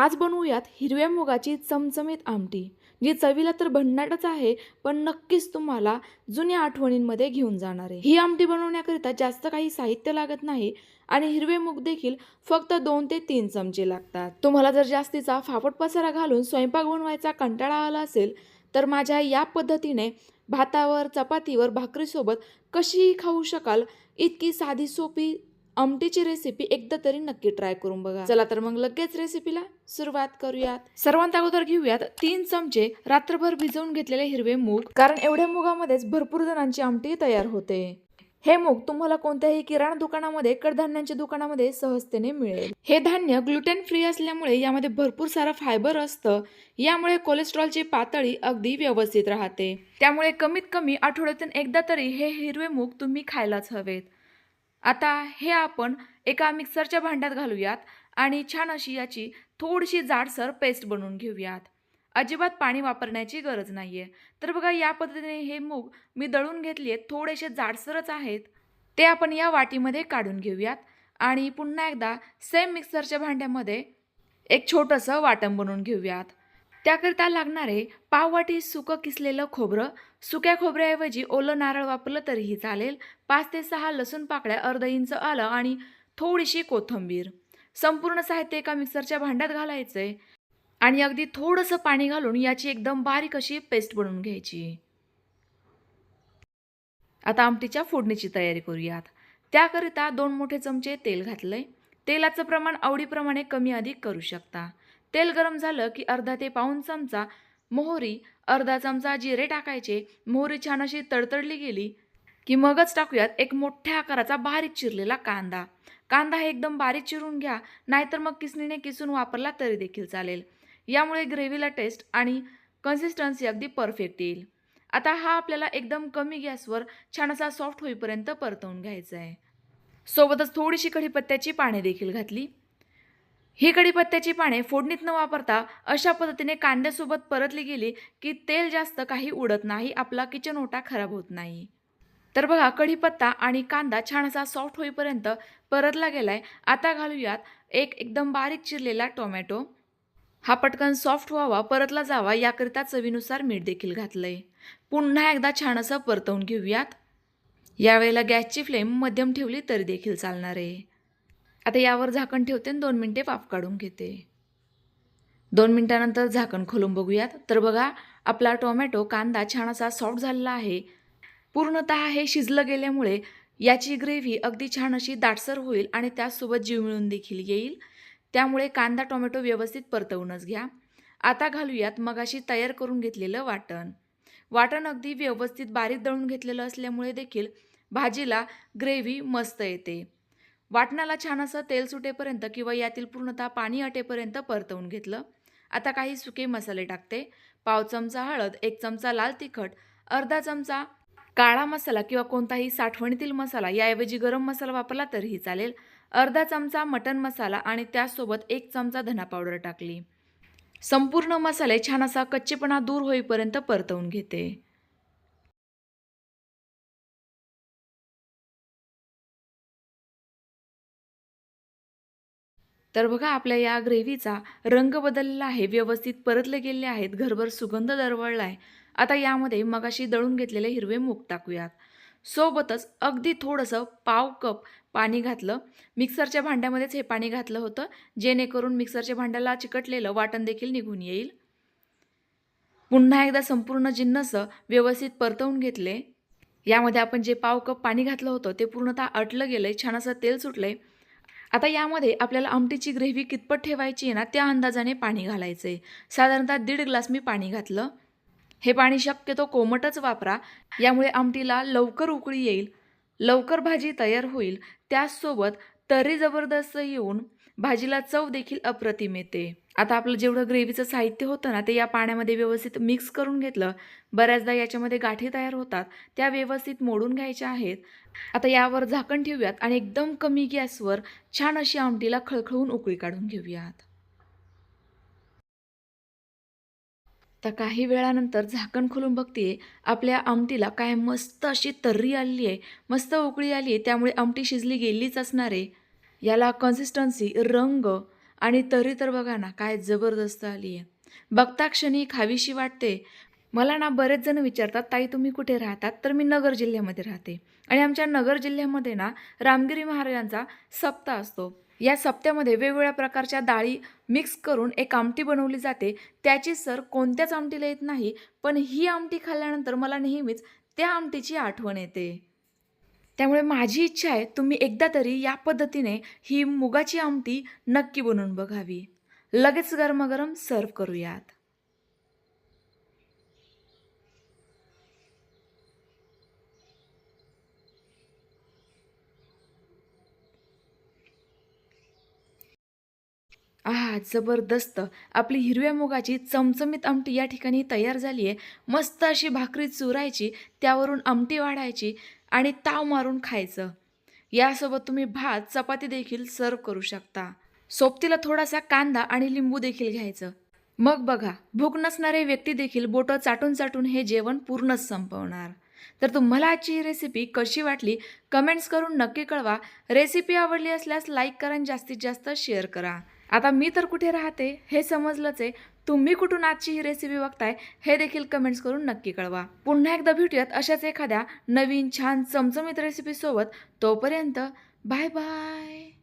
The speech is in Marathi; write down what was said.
आज बनवूयात हिरव्या मुगाची चमचमीत आमटी जी चवीला तर भन्नाटच आहे पण नक्कीच तुम्हाला जुन्या आठवणींमध्ये घेऊन जाणार आहे. ही आमटी बनवण्याकरिता जास्त काही साहित्य लागत नाही आणि हिरवे मूग देखील फक्त दोन ते तीन चमचे लागतात. तुम्हाला जर जास्तीचा फाफट पसारा घालून स्वयंपाक बनवायचा कंटाळा आला असेल तर माझ्या या पद्धतीने भातावर चपातीवर भाकरीसोबत कशीही खाऊ शकाल इतकी साधी सोपी आमटीची रेसिपी एकदा तरी नक्की ट्राय करून बघा. चला तर मग लगेच रेसिपीला सुरुवात करूयात. सर्वांत अगोदर घेऊयात तीन चमचे रात्रभर भिजवून घेतलेले हिरवे मूग कारण एवढ्या मुगामध्येच भरपूर जणांची आमटी तयार होते. हे मूग तुम्हाला कोणत्याही किराणा दुकानामध्ये कडधान्यांच्या दुकानामध्ये सहजतेने मिळेल. हे धान्य ग्लुटेन फ्री असल्यामुळे यामध्ये भरपूर सारं फायबर असतं. यामुळे कोलेस्ट्रॉलची पातळी अगदी व्यवस्थित राहते. त्यामुळे कमीत कमी आठवड्यातून एकदा तरी हे हिरवे मूग तुम्ही खायलाच हवेत. आता हे आपण एका मिक्सरच्या भांड्यात घालूयात आणि छान अशी याची थोडीशी जाडसर पेस्ट बनवून घेऊयात. अजिबात पाणी वापरण्याची गरज नाही आहे तर बघा या पद्धतीने हे मूग मी दळून घेतले आहेत थोडेसे जाडसरच आहेत. ते आपण या वाटीमध्ये काढून घेऊयात आणि पुन्हा एकदा सेम मिक्सरच्या भांड्यामध्ये एक छोटंसं वाटण बनवून घेऊयात. त्याकरिता लागणारे पाववाटी सुकं किसलेलं खोबरं सुक्या खोबऱ्याऐवजी ओलं नारळ वापरलं तरीही चालेल. पाच ते सहा लसूण पाकळ्या अर्ध इंच आलं आणि थोडीशी कोथिंबीर. संपूर्ण साहित्य एका मिक्सरच्या भांड्यात घालायचं आहे आणि अगदी थोडंसं पाणी घालून याची एकदम बारीक अशी पेस्ट बनवून घ्यायची. आता आमटीच्या फोडणीची तयारी करूयात. त्याकरिता दोन मोठे चमचे तेल घातलंय. तेलाचं प्रमाण आवडीप्रमाणे कमी अधिक करू शकता. तेल गरम झालं की अर्धा ते पाऊण चमचा मोहरी अर्धा चमचा जिरे टाकायचे. मोहरी छान अशी तडतडली गेली की मगच टाकूयात एक मोठ्या आकाराचा बारीक चिरलेला कांदा. कांदा हे एकदम बारीक चिरून घ्या नाहीतर मग किसणीने किसून वापरला तरी देखील चालेल. यामुळे ग्रेव्हीला टेस्ट आणि कन्सिस्टन्सी अगदी परफेक्ट येईल. आता हा आपल्याला एकदम कमी गॅसवर छान असा सॉफ्ट होईपर्यंत परतवून घ्यायचा आहे सोबतच थोडीशी कढीपत्त्याची पाने देखील घातली. ही कढीपत्त्याची पाने फोडणीत न वापरता अशा पद्धतीने कांद्यासोबत परतली गेली की तेल जास्त काही उडत नाही आपला किचन ओटा खराब होत नाही. तर बघा कढीपत्ता आणि कांदा छान असा सॉफ्ट होईपर्यंत परतला गेलाय. आता घालूयात एक एकदम बारीक चिरलेला टोमॅटो. हा पटकन सॉफ्ट व्हावा परतला जावा याकरिता चवीनुसार मीठ देखील घातलंय. पुन्हा एकदा छान असं परतवून घेऊयात. यावेळेला गॅसची फ्लेम मध्यम ठेवली तरी देखील चालणार आहे. आता यावर झाकण ठेवते आणि दोन मिनटे वाफ काढून घेते. दोन मिनटानंतर झाकण खोलून बघूयात. तर बघा आपला टोमॅटो कांदा छान असा सॉफ्ट झालेला आहे. पूर्णतः हे शिजलं गेल्यामुळे याची ग्रेव्ही अगदी छान अशी दाटसर होईल आणि त्यासोबत जीव मिळून देखील येईल. त्यामुळे कांदा टोमॅटो व्यवस्थित परतवूनच घ्या. आता घालूयात मगाशी तयार करून घेतलेलं वाटण. वाटण अगदी व्यवस्थित बारीक दळून घेतलेलं असल्यामुळे देखील भाजीला ग्रेव्ही मस्त येते. वाटणाला छान असं तेल सुटेपर्यंत किंवा यातील पूर्णतः पाणी अटेपर्यंत परतवून घेतलं. आता काही सुके मसाले टाकते. पाव चमचा हळद एक चमचा लाल तिखट अर्धा चमचा काळा मसाला किंवा कोणताही साठवणीतील मसाला याऐवजी गरम मसाला वापरला तरीही चालेल. अर्धा चमचा मटन मसाला आणि त्यासोबत एक चमचा धना पावडर टाकली. संपूर्ण मसाले छान असा कच्चेपणा दूर होईपर्यंत परतवून घेते. तर बघा आपल्या या ग्रेव्हीचा रंग बदललेला आहे व्यवस्थित परतले गेले आहेत घरभर सुगंध दरवळला आहे. आता यामध्ये मगाशी दळून घेतलेले हिरवे मूग टाकूयात. सोबतच अगदी थोडंसं पाव कप पाणी घातलं. मिक्सरच्या भांड्यामध्येच हे पाणी घातलं होतं जेणेकरून मिक्सरच्या भांड्याला चिकटलेलं वाटण देखील निघून येईल. पुन्हा एकदा संपूर्ण जिन्नस व्यवस्थित परतवून घेतले. यामध्ये आपण जे पाव कप पाणी घातलं होतं ते पूर्णतः अटलं आहे छान असं तेल सुटलं आहे आता यामध्ये आपल्याला आमटीची ग्रेव्ही कितपत ठेवायची आहे ना त्या अंदाजाने पाणी घालायचं आहे साधारणतः दीड ग्लास मी पाणी घातलं. हे पाणी शक्यतो कोमटच वापरा यामुळे आमटीला लवकर उकळी येईल लवकर भाजी तयार होईल. त्याचसोबत तरी जबरदस्त येऊन भाजीला चव देखील अप्रतिम येते. आता आपलं जेवढं ग्रेव्हीचं साहित्य होतं ना ते या पाण्यामध्ये व्यवस्थित मिक्स करून घेतलं. बऱ्याचदा याच्यामध्ये गाठी तयार होतात. त्या व्यवस्थित मोडून घ्यायच्या आहेत. आता यावर झाकण ठेवूयात आणि एकदम कमी गॅसवर छान अशी आमटीला खळखळून उकळी काढून घेऊयात. तर काही वेळानंतर झाकण खोलून बघते. आपल्या आमटीला काय मस्त अशी तर्री आली आहे. मस्त उकळी आली आहे त्यामुळे आमटी शिजली गेलीच असणार आहे. याला कन्सिस्टन्सी रंग आणि तरी तर बघा ना काय जबरदस्त आली आहे. बघता क्षणी खावीशी वाटते. मला ना बरेच जण विचारतात ताई तुम्ही कुठे राहतात? तर मी नगर जिल्ह्यामध्ये राहते. आणि आमच्या नगर जिल्ह्यामध्ये ना रामगिरी महाराजांचा सप्ताह असतो. या सप्त्यामध्ये वेगवेगळ्या प्रकारच्या डाळी मिक्स करून एक आमटी बनवली जाते. त्याची सर कोणत्याच आमटीला येत नाही पण ही आमटी खाल्ल्यानंतर मला नेहमीच त्या आमटीची आठवण येते. त्यामुळे माझी इच्छा आहे तुम्ही एकदा तरी या पद्धतीने ही मुगाची आमटी नक्की बनवून बघावी. लगेच गरमागरम सर्व करूयात. आहा जबरदस्त. आपली हिरव्या मुगाची चमचमीत आमटी या ठिकाणी तयार झाली आहे मस्त अशी भाकरी चुरायची त्यावरून आमटी वाढायची. आणि ताव मारून खायचं. यासोबत तुम्ही भात चपाती देखील सर्व करू शकता. सोबतीला थोडासा कांदा आणि लिंबू देखील घ्यायचं. मग बघा भूक नसणारे व्यक्ती देखील बोटं चाटून चाटून हे जेवण पूर्णच संपवणार. तर तुम्हाला आजची ही रेसिपी कशी वाटली कमेंट्स करून नक्की कळवा. रेसिपी आवडली असल्यास लाईक करा आणि जास्तीत जास्त शेअर करा. आता मी तर कुठे राहते हे समजलंच आहे. तुम्ही कुठून आजची ही रेसिपी बघताय हे देखील कमेंट्स करून नक्की कळवा. पुन्हा एकदा भेटूयात अशाच एखाद्या नवीन छान चमचमीत रेसिपीसोबत तोपर्यंत बाय बाय